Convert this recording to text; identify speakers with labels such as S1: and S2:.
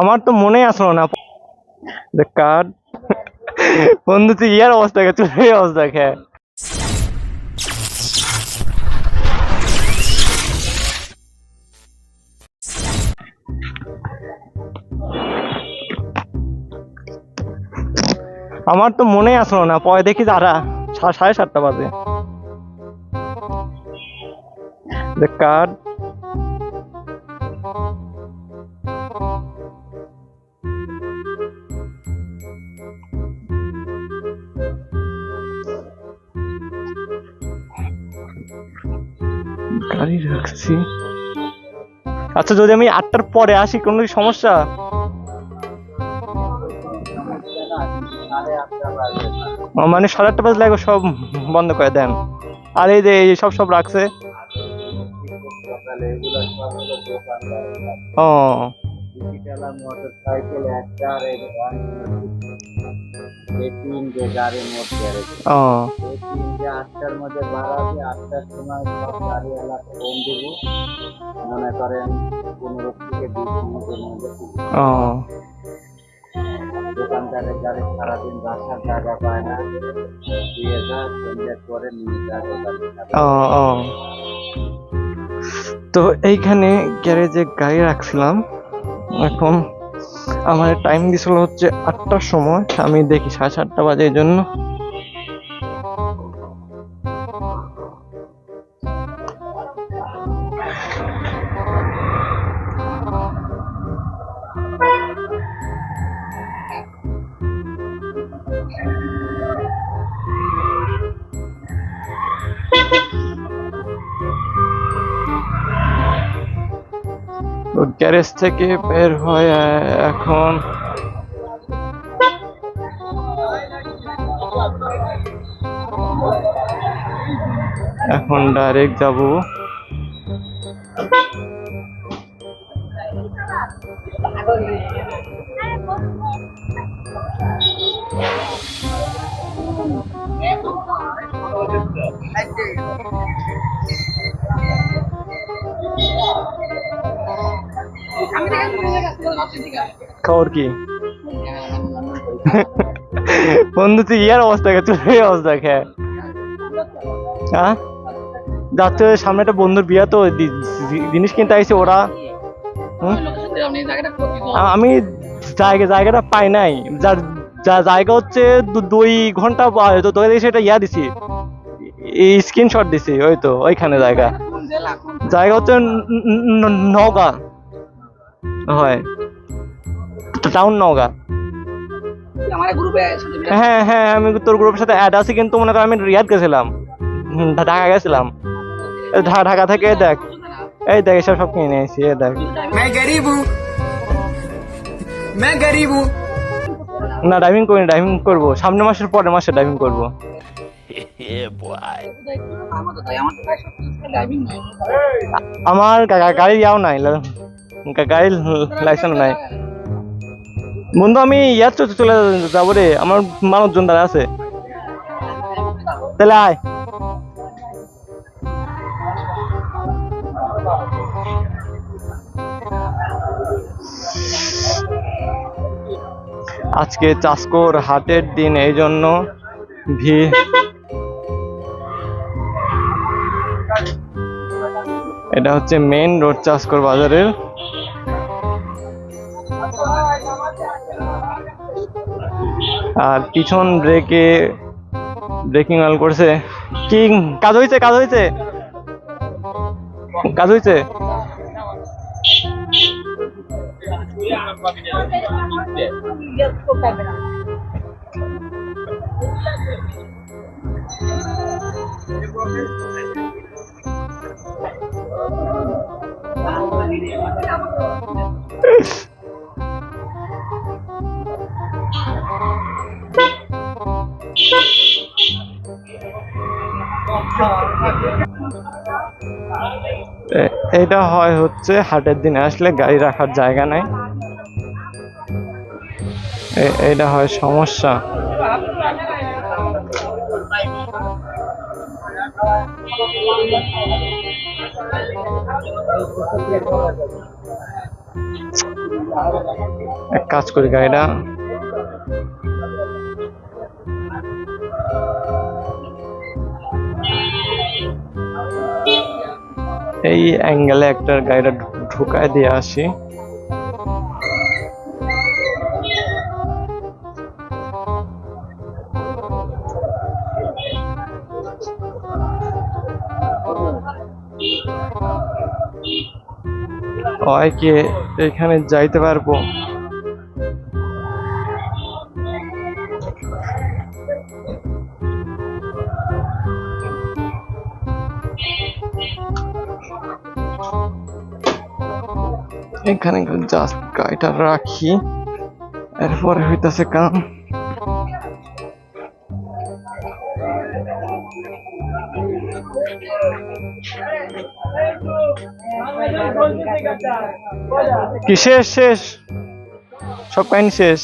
S1: আমার তো মনেই আসলো না। কার্ড বন্ধু, তুই ইয়ার অবস্থা কে? চুলের অবস্থা খে আমার তো মনেই আসলো না। পরে দেখি তারা সাড়ে সাতটা বাজে। কার্ড গাড়ি রাখছি। আচ্ছা যদি আমি আটটার পরে আসি, কোনো সমস্যা? মানে সাড়ে আটটা বাজলে একবার সব বন্ধ করে দেন। আর এই যে, এই সব সব রাখছে। ও।
S2: তিনটে আটটার মধ্যে আটটার সময় সব ফোন মনে করেন পনেরো থেকে বিশ মিনিটের মধ্যে দোকানদারের গাড়ি সারাদিন বাসার জায়গা পায় না দিয়ে যায় সন্ধ্যের পরে নিয়ে যায় দোকানে
S1: তো এইখানে গ্যারেজে গাড়ি রাখছিলাম। এখন আমার টাইম দিছিল হচ্ছে আটটার সময় আমি দেখি সাড়ে সাতটা বাজে এই জন্য। গ্যারেজ থেকে বের হয়ে এখন এখন ডাইরেক্ট যাব। খবর কি? বন্ধু তুই ইয়ার অবস্থা কে চুলের অবস্থা খে। হ্যাঁ যাচ্ছে সামনে একটা বন্ধুর বিয়া তো জিনিস কিনতে আইছে ওরা। আমি জায়গা জায়গাটা পাই নাই। যার যা জায়গা হচ্ছে দুই ঘণ্টা তো তোকে দেখি সেটা ইয়া দিছি। স্ক্রিনশট দিছি ওই তো ওইখানে জায়গা। জায়গা হচ্ছে ন- হয়। টাউন নওগা
S3: হ্যাঁ,
S1: হ্যাঁ হ্যাঁ আমি তোর গ্রুপের সাথে অ্যাড আছি কিন্তু মনে কর আমি রিয়াদ গেছিলাম। ঢাকা গেছিলাম। ঢাকা থেকে দেখ। এই দেখ এসব সব কিনে নিয়েছি এই দেখ। না ড্রাইভিং করি ড্রাইভিং করব। সামনের মাসের পরের মাসে ড্রাইভিং করব।
S3: আমার
S1: গাড়ি যাও নাই গা- গাড়ির লাইসেন্স নাই বন্ধু আমি ইয়ার চলে চলে যাব রে, আমার মানুষজন দাঁড়া আছে। তাহলে আয়। আজকে চাষকোর হাটের দিন, এই জন্য ভিড়। এটা হচ্ছে মেইন রোড চাষকর বাজারের আর পিছন ব্রেকে ব্রেকিং অল করছে। কি কাজ হয়েছে কাজ হয়েছে কাজ হয়েছে এটা হয় হচ্ছে হাটের দিনে। আসলে গাড়ি রাখার জায়গা নাই। এটা হয় সমস্যা। এক কাজ করি গাড়িটা। এই অ্যাঙ্গেলে একটা গাড়িটা ঢুকায় দিয়ে আসি। হয় কি এখানে যাইতে পারব? এখানে জাস্ট গাড়িটা রাখি। এরপরে হইতাছে কাম। কি শেষ শেষ? সব কাহিনী শেষ?